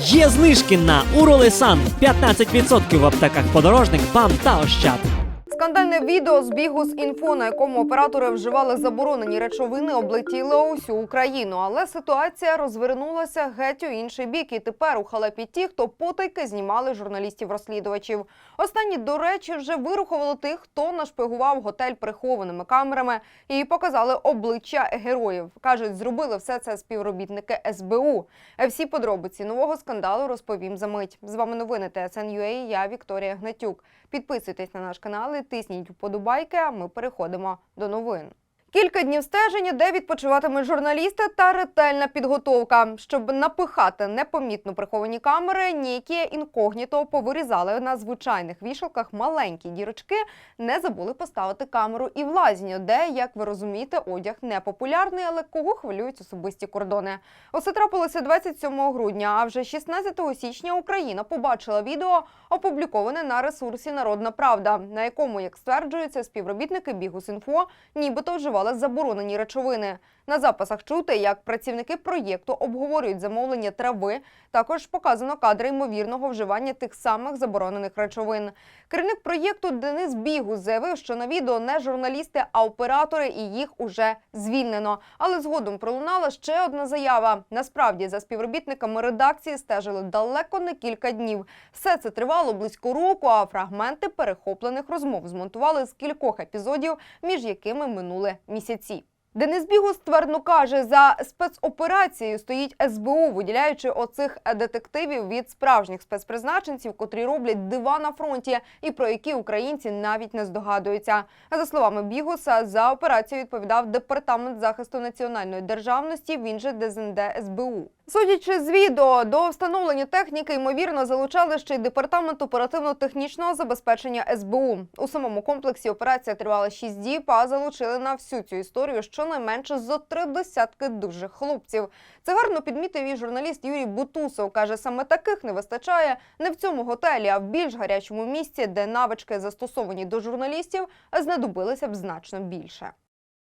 Є знижки на Уролесан 15% в аптеках подорожник, БАМ та Ощад. Скандальне відео з бігу з інфо, на якому оператори вживали заборонені речовини, облетіло усю Україну. Але ситуація розвернулася геть у інший бік. І тепер у халепі ті, хто потайки знімали журналістів-розслідувачів. Останні, до речі, вже вирухували тих, хто нашпигував готель прихованими камерами і показали обличчя героїв. кажуть, зробили все це співробітники СБУ. Всі подробиці нового скандалу розповім за мить. З вами новини ТСН.UA, Я Вікторія Гнатюк. Підписуйтесь на наш канал і тисніть вподобайки. А ми переходимо до новин. Кілька днів стеження, де відпочиватимуть журналісти, та ретельна підготовка. Щоб напихати непомітно приховані камери, ніякі інкогніто повирізали на звичайних вішалках маленькі дірочки. Не забули поставити камеру і в лазню, де, як ви розумієте, одяг не популярний, але кого хвилюють особисті кордони. Усе трапилося 27 грудня. А вже 16 січня Україна побачила відео, опубліковане на ресурсі Народна Правда, на якому, як стверджується, співробітники Бігус.Інфо нібито вживали заборонені речовини. На записах чути, як працівники проєкту обговорюють замовлення трави. Також показано кадри ймовірного вживання тих самих заборонених речовин. Керівник проєкту Денис Бігус заявив, що на відео не журналісти, а оператори, і їх уже звільнено. Але згодом пролунала ще одна заява. Насправді, за співробітниками редакції стежили далеко не кілька днів. Все це тривало близько року, а фрагменти перехоплених розмов змонтували з кількох епізодів, між якими минули місяці. Денис Бігус ствердно каже, за спецоперацією стоїть СБУ, виділяючи оцих детективів від справжніх спецпризначенців, котрі роблять дива на фронті, і про які українці навіть не здогадуються. За словами Бігуса, за операцію відповідав департамент захисту національної державності. Він же ДЗНД СБУ. Судячи з відео, до встановлення техніки ймовірно залучали ще й департамент оперативно-технічного забезпечення СБУ. У самому комплексі операція тривала 6 діб, а залучили на всю цю історію щонайменше зо три десятки дужих хлопців. Це гарно підмітив і журналіст Юрій Бутусов. каже, саме таких не вистачає не в цьому готелі, а в більш гарячому місці, де навички застосовані до журналістів, знадобилися б значно більше.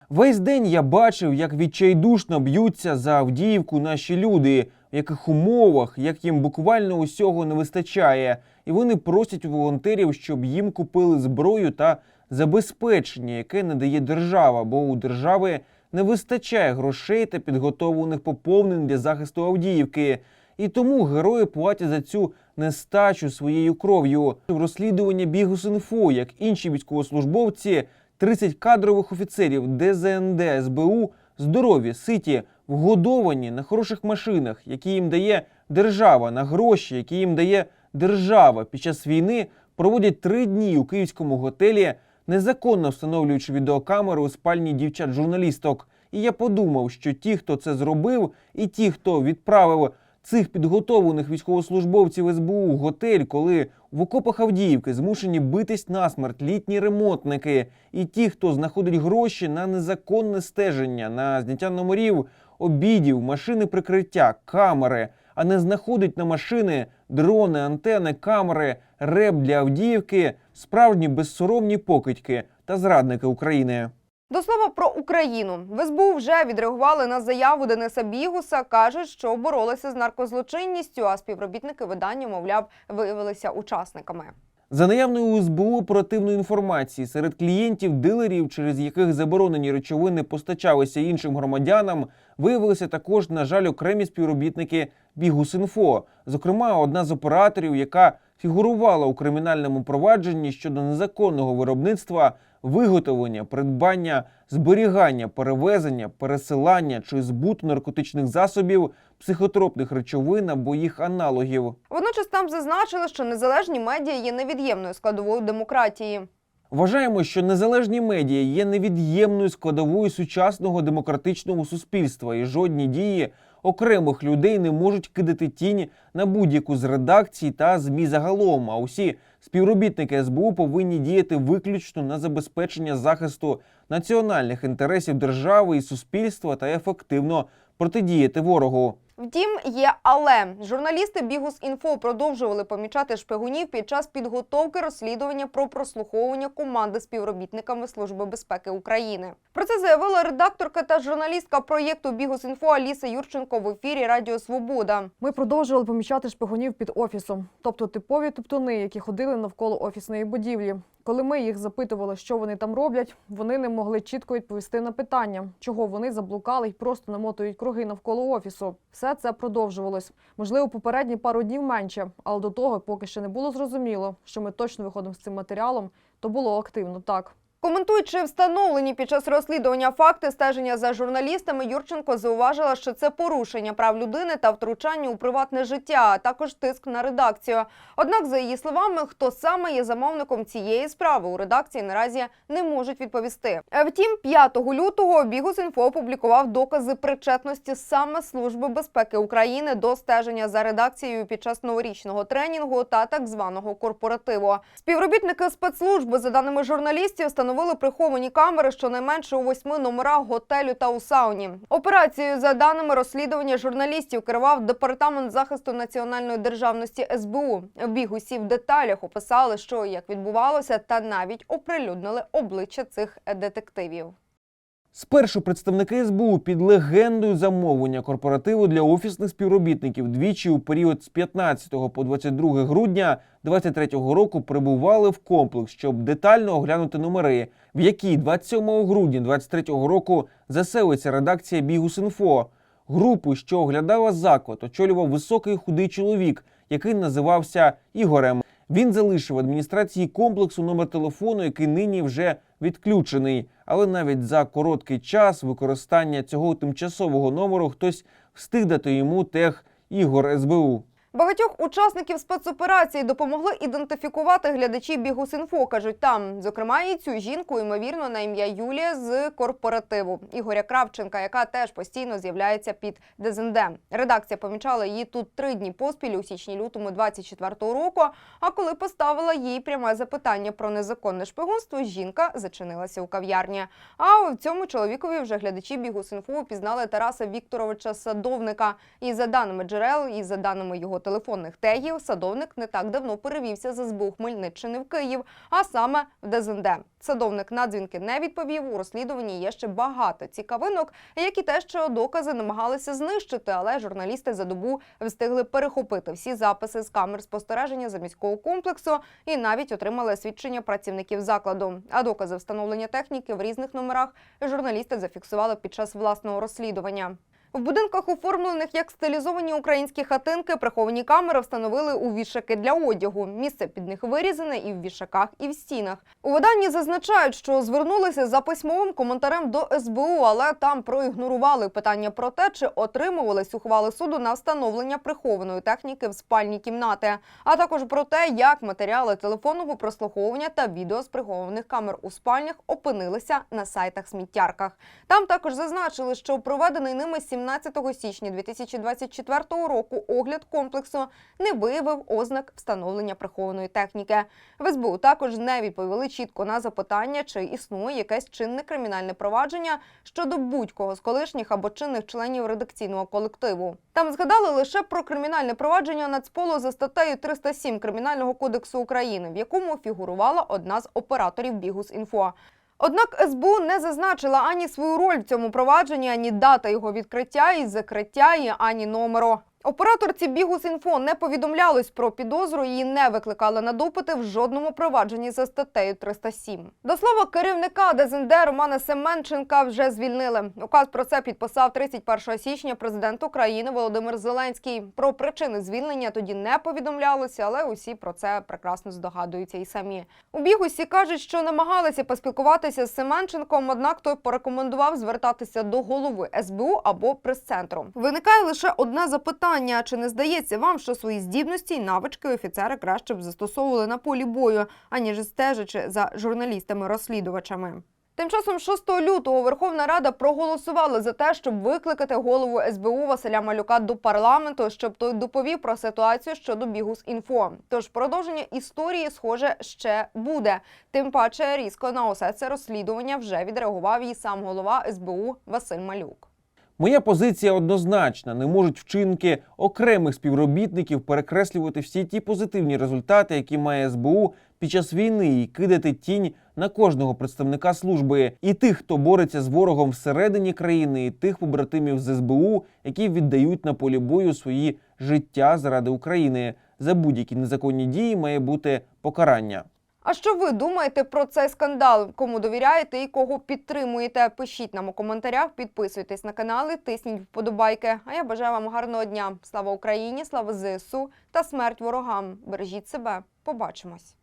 Весь день я бачив, як відчайдушно б'ються за Авдіївку наші люди, в яких умовах, як їм буквально усього не вистачає, і вони просять у волонтерів, щоб їм купили зброю та забезпечення, яке надає держава, бо у держави не вистачає грошей та підготовлених поповнень для захисту Авдіївки. І тому герої платять за цю нестачу своєю кров'ю. Розслідування Бігус.Інфо, як інші військовослужбовці, 30 кадрових офіцерів ДЗНД СБУ здорові, ситі, вгодовані на хороших машинах, які їм дає держава, на гроші, які їм дає держава під час війни, проводять три дні у київському готелі, незаконно встановлюючи відеокамери у спальні дівчат-журналісток. І я подумав, що ті, хто це зробив, і ті, хто відправив цих підготовлених військовослужбовців СБУ у готель, коли в окопах Авдіївки змушені битись насмерть літні ремонтники, і ті, хто знаходить гроші на незаконне стеження, на зняття номерів, обідів, машини прикриття, камери, а не знаходить на машини дрони, антени, камери, реп для Авдіївки, справжні безсоромні покидьки та зрадники України. До слова про Україну в СБУ вже відреагували на заяву Дениса Бігуса. кажуть, що боролися з наркозлочинністю, а співробітники видання, мовляв, виявилися учасниками. За наявною у СБУ оперативної інформації серед клієнтів дилерів, через яких заборонені речовини постачалися іншим громадянам, виявилися також, на жаль, окремі співробітники Бігус.Інфо. Зокрема, одна з операторів, яка фігурувала у кримінальному провадженні щодо незаконного виробництва, виготовлення, придбання, зберігання, перевезення, пересилання чи збуту наркотичних засобів, психотропних речовин або їх аналогів. Водночас там зазначили, що незалежні медіа є невід'ємною складовою демократії. Вважаємо, що незалежні медіа є невід'ємною складовою сучасного демократичного суспільства, і жодні дії окремих людей не можуть кидати тінь на будь-яку з редакцій та змі загалом. А усі співробітники СБУ повинні діяти виключно на забезпечення захисту національних інтересів держави і суспільства та ефективно протидіяти ворогу. Втім, є але журналісти Бігус.Інфо продовжували помічати шпигунів під час підготовки розслідування про прослуховування команди співробітниками Служби безпеки України. Про це заявила редакторка та журналістка проєкту Бігус.Інфо Аліса Юрченко в ефірі Радіо Свобода. Ми продовжували помічати шпигунів під офісом, тобто типові туптуни, які ходили навколо офісної будівлі. Коли ми їх запитували, що вони там роблять, вони не могли чітко відповісти на питання, чого вони заблукали і просто намотують круги навколо офісу. Все це продовжувалось. Можливо, попередні пару днів менше, але до того, поки ще не було зрозуміло, що ми точно виходимо з цим матеріалом, то було активно так. Коментуючи встановлені під час розслідування факти стеження за журналістами, Юрченко зауважила, що це порушення прав людини та втручання у приватне життя, а також тиск на редакцію. Однак, за її словами, хто саме є замовником цієї справи у редакції наразі не можуть відповісти. Е, Втім, 5 лютого Бігус.Інфо опублікував докази причетності саме Служби безпеки України до стеження за редакцією під час новорічного тренінгу та так званого корпоративу. Співробітники спецслужби, за даними журналістів, встановили приховані камери щонайменше у восьми номерах готелю та у сауні. Операцією, за даними розслідування журналістів, керував департамент захисту національної державності СБУ. В бігусі в деталях описали, що як відбувалося, та навіть оприлюднили обличчя цих детективів. Спершу представники СБУ під легендою замовлення корпоративу для офісних співробітників двічі у період з 15 по 22 грудня 2023 року прибували в комплекс, щоб детально оглянути номери, в які 27 грудня 2023 року заселиться редакція Бігус.Інфо. Групу, що оглядала заклад, очолював високий худий чоловік, який називався Ігорем. Він залишив адміністрації комплексу номер телефону, який нині вже відключений. Але навіть за короткий час використання цього тимчасового номеру хтось встиг дати йому тех Ігор СБУ. Багатьох учасників спецоперації допомогли ідентифікувати глядачі Бігус.Інфо, кажуть там. Зокрема, і цю жінку, ймовірно, на ім'я Юлія з корпоративу Ігоря Кравченка, яка теж постійно з'являється під ДЗНД. Редакція помічала її тут три дні поспіль у січні-лютому 24-го року. А коли поставила їй пряме запитання про незаконне шпигунство, жінка зачинилася у кав'ярні. А в цьому чоловікові вже глядачі Бігус.Інфо пізнали Тараса Вікторовича Садовника. І за даними джерел, і за даними його телефонних тегів, садовник не так давно перевівся з СБУ Хмельниччини в Київ, а саме в ДЗНД. Садовник на дзвінки не відповів. У розслідуванні є ще багато цікавинок, які те, що докази намагалися знищити, але журналісти за добу встигли перехопити всі записи з камер спостереження за міського комплексу і навіть отримали свідчення працівників закладу. А докази встановлення техніки в різних номерах журналісти зафіксували під час власного розслідування. В будинках, оформлених як стилізовані українські хатинки, приховані камери встановили у вішаки для одягу. Місце під них вирізане і в вішаках, і в стінах. У виданні зазначають, що звернулися за письмовим коментарем до СБУ, але там проігнорували питання про те, чи отримувались ухвали суду на встановлення прихованої техніки в спальні кімнати, а також про те, як матеріали телефонного прослуховування та відео з прихованих камер у спальнях опинилися на сайтах сміттярках. Там також зазначили, що проведений ними 17 січня 2024 року огляд комплексу не виявив ознак встановлення прихованої техніки. В СБУ також не відповіли чітко на запитання, чи існує якесь чинне кримінальне провадження щодо будь-кого з колишніх або чинних членів редакційного колективу. Там згадали лише про кримінальне провадження Нацполу за статтею 307 Кримінального кодексу України, в якому фігурувала одна з операторів Бігус.Інфо. Однак СБУ не зазначила ані свою роль в цьому провадженні, ані дата його відкриття і закриття, і ані номеру. Операторці Бігус.Інфо не повідомлялось про підозру і не викликали на допити в жодному провадженні за статтею 307. До слова, керівника ДЗНД Романа Семенченка вже звільнили. Указ про це підписав 31 січня президент України Володимир Зеленський. Про причини звільнення тоді не повідомлялося, але усі про це прекрасно здогадуються і самі. У Бігусі кажуть, що намагалися поспілкуватися з Семенченком, однак той порекомендував звертатися до голови СБУ або прес-центру. Виникає лише одне запитання: чи не здається вам, що свої здібності і навички офіцери краще б застосовували на полі бою, аніж стежачи за журналістами-розслідувачами? Тим часом 6 лютого Верховна Рада проголосувала за те, щоб викликати голову СБУ Василя Малюка до парламенту, щоб той доповів про ситуацію щодо Бігус.Інфо. Тож продовження історії, схоже, ще буде. Тим паче різко на усе це розслідування вже відреагував і сам голова СБУ Василь Малюк. Моя позиція однозначна: не можуть вчинки окремих співробітників перекреслювати всі ті позитивні результати, які має СБУ під час війни, і кидати тінь на кожного представника служби, і тих, хто бореться з ворогом всередині країни, і тих побратимів з СБУ, які віддають на полі бою свої життя заради України. За будь-які незаконні дії має бути покарання. А що ви думаєте про цей скандал? Кому довіряєте і кого підтримуєте? Пишіть нам у коментарях, підписуйтесь на канали, тисніть вподобайки. А я бажаю вам гарного дня. Слава Україні, слава ЗСУ та смерть ворогам. Бережіть себе. Побачимось.